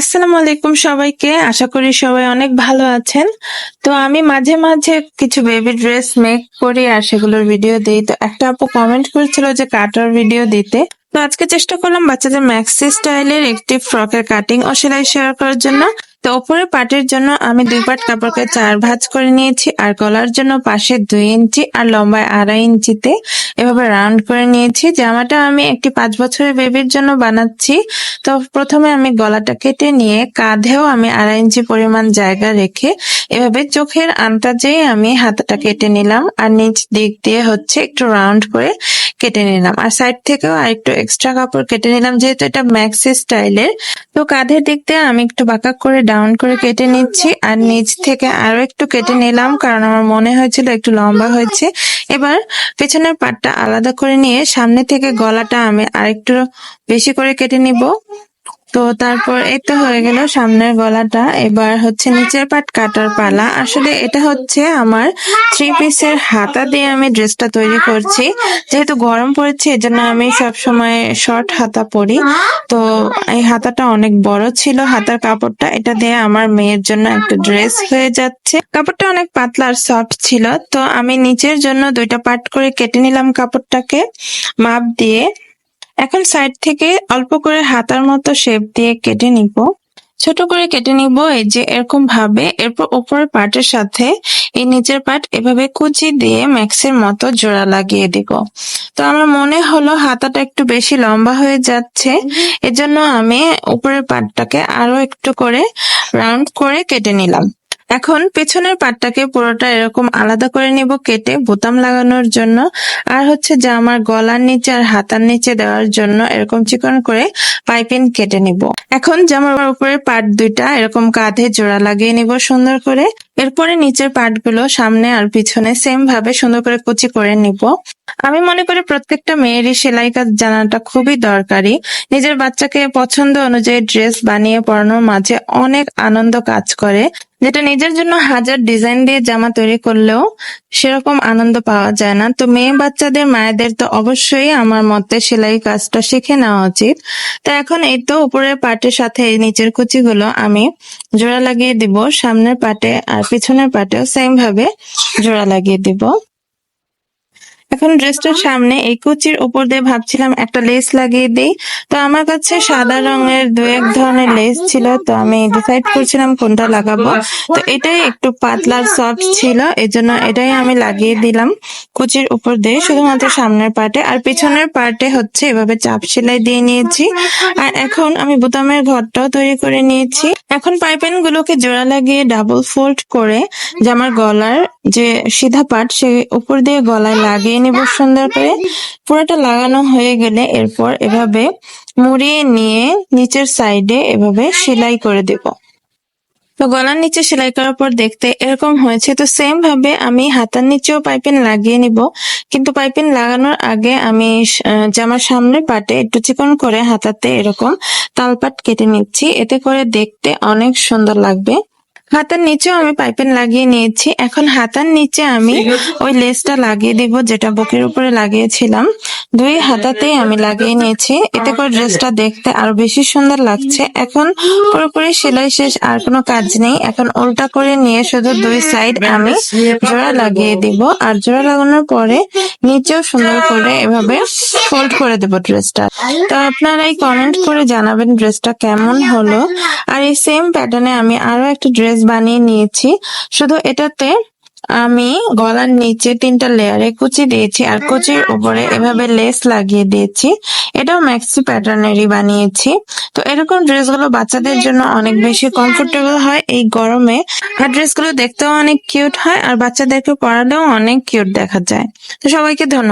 আসসালামু আলাইকুম সবাইকে। আশা করি সবাই অনেক ভালো আছেন। তো আমি মাঝে মাঝে কিছু বেবি ড্রেস মেক করি আর সেগুলোর ভিডিও দিই। তো একটা আপু কমেন্ট করেছিল যে কাটার ভিডিও দিতে। তো আজকে চেষ্টা করলাম বাচ্চাদের ম্যাক্সি স্টাইলের একটি ফ্রকের কাটিং ও সেলাই শেয়ার করার জন্য। তো ওপরের পাটের জন্য আমি দুই পাট কাপড়কে চার ভাঁজ করে নিয়েছি আর গলার জন্য পাশে দুই ইঞ্চি আর লম্বায় আড়াই ইঞ্চিতে এভাবে রাউন্ড করে নিয়েছি। জামাটা আমি একটি পাঁচ বছরের বেবির জন্য বানাচ্ছি। তো প্রথমে আমি গলাটা কেটে নিয়ে কাঁধেও আমি আড়াই ইঞ্চি পরিমাণ জায়গা রেখে এভাবে চোখের আন্দাজেই আমি হাতাটা কেটে নিলাম আর নিচ দিক দিয়ে হচ্ছে একটু রাউন্ড করে কেটে নিলাম। আর সাইড থেকেও আর একটু এক্সট্রা কাপড় কেটে নিলাম, যেহেতু এটা ম্যাক্সি স্টাইলের। তো কাঁধের দিক দিয়ে আমি একটু বাঁকা করে ডাউন করে কেটে নিচ্ছি আর নিচ থেকে আরও একটু কেটে নিলাম, কারণ আমার মনে হয়েছিল একটু লম্বা হয়েছে। এবার পেছনের পাটটা আলাদা করে নিয়ে সামনে থেকে গলাটা আমি আরেকটু বেশি করে কেটে নিব। তো তারপর এই তো হয়ে গেল সামনের গলাটা। এবার হচ্ছে নিচের পাট কাটার পালা। আসলে এটা হচ্ছে আমার থ্রি পিসের হাতা দিয়ে আমি ড্রেসটা তৈরি করছি। যেহেতু গরম পড়েছে, এজন্য আমি সব সময় শর্ট হাতা পরি। তো এই হাতাটা অনেক বড় ছিল, হাতার কাপড়টা। এটা দিয়ে আমার মেয়ের জন্য একটা ড্রেস হয়ে যাচ্ছে। কাপড়টা অনেক পাতলা আর সফট ছিল। তো আমি নিচের জন্য দুইটা পার্ট করে কেটে নিলাম কাপড়টাকে। মাপ দিয়ে এখন সাইড থেকে অল্প করে হাতার মতো শেপ দিয়ে কেটে নিব। ছোট করে কেটে নিব এই যে এরকম ভাবে। এরপর উপরের পার্টের সাথে এই নিচের পার্ট এভাবে কুচি দিয়ে ম্যাক্সের মতো জোড়া লাগিয়ে দিব। তো আমার মনে হলো হাতাটা একটু বেশি লম্বা হয়ে যাচ্ছে। এজন্য আমি উপরের পার্টটাকে আরও একটু করে রাউন্ড করে কেটে নিলাম। এখন পেছনের পাটটাকে পুরোটা এরকম আলাদা করে নিব কেটে বোতাম লাগানোর জন্য। আর হচ্ছে যে আমার গলার নিচে আর হাতার নিচে দেওয়ার জন্য এরকম চিকন করে পাইপিং কেটে নিব। এখন জামার উপরে পাট দুইটা এরকম কাঁধে জোড়া লাগিয়ে নিব সুন্দর করে। এরপরে নিচের পাটগুলো সামনে আর পিছনে সেম ভাবে সুন্দর করে কুচি করে নিব। আমি মনে করি প্রত্যেকটা মেয়েরই সেলাই কাজ জানাটা খুবই দরকারি। নিজের বাচ্চাকে পছন্দ অনুযায়ী ড্রেস বানিয়ে পরানোর মাঝে অনেক আনন্দ কাজ করে। যেটা নিজের জন্য হাজার ডিজাইন দিয়ে জামা তৈরি করলেও সেরকম আনন্দ পাওয়া যায় না। তো মেয়ে বাচ্চাদের, মায়েদের তো অবশ্যই আমার মতে সেলাই কাজটা শিখে নেওয়া উচিত। তো এখন এই তো উপরের পাটের সাথে নিচের কুচিগুলো আমি জোড়া লাগিয়ে দিব। সামনের পাটে আর পিছনের পাটেও সেম ভাবে জোড়া লাগিয়ে দিব। এখন ড্রেসটার সামনে এই কুচির উপর দিয়ে ভাবছিলাম একটা লেস লাগিয়ে দিই। তো আমার কাছে সাদা রঙের দু এক ধরনের লেস ছিল, তো আমি ডিসাইড করছিলাম কোনটা লাগাবো। তো এটাই একটু পাতলা সফট ছিল, এজন্য এটাই আমি লাগিয়ে দিলাম কুচির উপর দিয়ে, শুধুমাত্র সামনের পার্টে। আর পিছনের পার্টে হচ্ছে এভাবে চাপ সেলাই দিয়ে নিয়েছি। আর এখন আমি বোতামের ঘরটাও তৈরি করে নিয়েছি। এখন পাইপেন গুলোকে জোড়া লাগিয়ে ডাবল ফোল্ড করে যে আমার গলার যে সিধা পার্ট, সে উপর দিয়ে গলায় লাগিয়ে নিব সুন্দর করে পুরোটা লাগানো হয়ে গেলে এরপর এভাবে মুড়িয়ে নিয়ে নিচের সাইডে এভাবে সেলাই করে দেব। তো গলার নিচে সেলাই করার পর দেখতে এরকম হয়েছে। তো সেম ভাবে আমি হাতার নিচেও পাইপিন লাগিয়ে নিব। কিন্তু পাইপিন লাগানোর আগে আমি জামার সামনে পাটে একটু চিকন করে হাতাতে এরকম তালপাট কেটে নিচ্ছি। এতে করে দেখতে অনেক সুন্দর লাগবে। হাতার নিচেও আমি পাইপেন লাগিয়ে নিয়েছি। এখন হাতার নিচে আমি ওই লেসটা লাগিয়ে দিব যেটা বুকের উপরে লাগিয়েছিলাম। দুই হাতাতেই আমি লাগিয়ে নিয়েছি। এতে করে ড্রেসটা দেখতে আরও বেশি সুন্দর লাগছে। এখন পুরোপুরি সেলাই শেষ আর কোনো কাজ নেই। এখন উল্টা করে নিয়ে শুধু দুই সাইড আমি জোড়া লাগিয়ে দিব। আর জোড়া লাগানোর পরে নিচেও সুন্দর করে এভাবে ফোল্ড করে দেবো ড্রেসটা। তো আপনারাই কমেন্ট করে জানাবেন ড্রেসটা কেমন হলো। আর এই সেম প্যাটার্নে আমি আরও একটা ড্রেস বানিয়ে নিয়েছি। শুধু এটাতে আমি গলার নিচে তিনটা লেয়ারে কুচি দিয়েছি আর কুচির উপরে এভাবে লেস লাগিয়ে দিয়েছি। এটাও ম্যাক্সি প্যাটার্নেরই বানিয়েছি। তো এরকম ড্রেসগুলো বাচ্চাদের জন্য অনেক বেশি কমফোর্টেবল হয়। এই গরমে আর ড্রেসগুলো দেখতেও অনেক কিউট হয় আর বাচ্চাদেরকে পরালেও অনেক কিউট দেখা যায়। তো সবাইকে ধন্যবাদ।